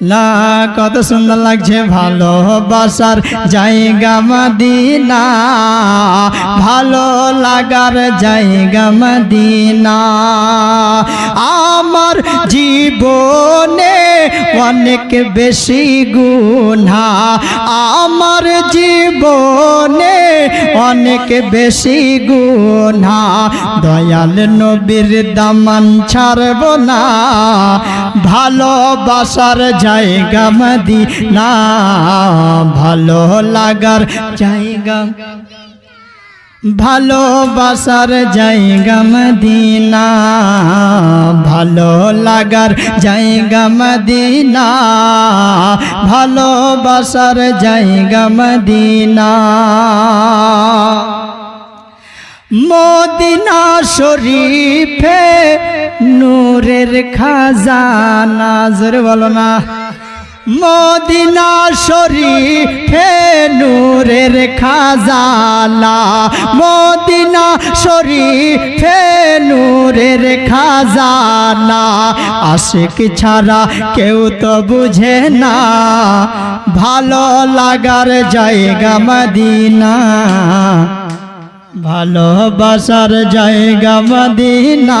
না কত সুন্দর লাগছে, ভালোবাসার জায়গা মদিনা। ভালো লাগার জায়গা মদিনা। আমার জীবনে অনেক বেশি গুণা আমার জীবনে অনেক বেশি গুণা। দয়াল নবীর দামান ছাড়ব না। ভালোবাসার জায়গা মদিনা। ভালো লাগার জায়গা ভালোবাসার জায়গা মদিনা, ভালো লাগার জায়গা মদিনা, ভালোবাসার জায়গা মদিনা। মদিনা শরীফে নূরের খাজানা, জোরে বলো না। মদিনা শরীফে নূরের খাজানা। মদিনা শরীফে নূরের খাজানা। আশিক ছাড়া কেউ তো বুঝে না। ভালো লাগার জায়গা মদিনা। ভালোবাসার জায়গা মদিনা।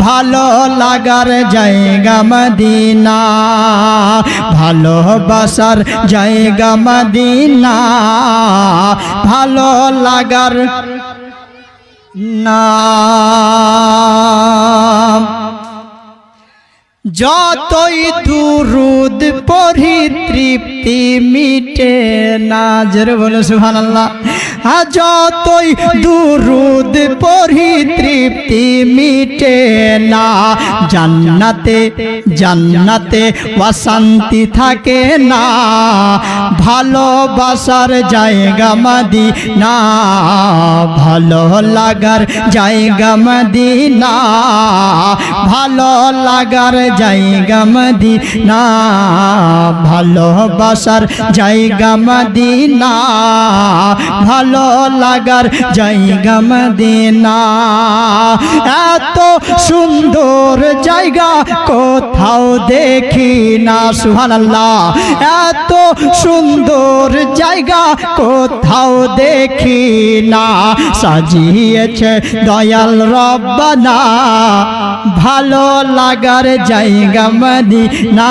ভালো লাগার জায়গা মদিনা। ভালোবাসার জায়গা মদিনা। ভালো লাগার নাম। যতই দুরুদ পড়ি তৃপ্তি মিটে না। জোরে বলে সুহান আল্লাহ যতই দুরুদ পড়ি, তৃপ্তি মিটে না। জান্নাতে জান্নাতে অশান্তি থাকে না। ভালোবাসার জায়গা মাদি না ভালো লাগার জায়গা মাদি না ভালো লাগার জায়গা মদিনা ভালোবাসার জায়গা মদিনা। ভালো লাগার জায়গা মদিনা। এত সুন্দর জায়গা কোথাও দেখি না সুহানাল্লাহ এত সুন্দর জায়গা কোথাও দেখি না। সাজিয়েছে দয়াল রব্বানা। ভালো লাগার জায়গা মদিনা।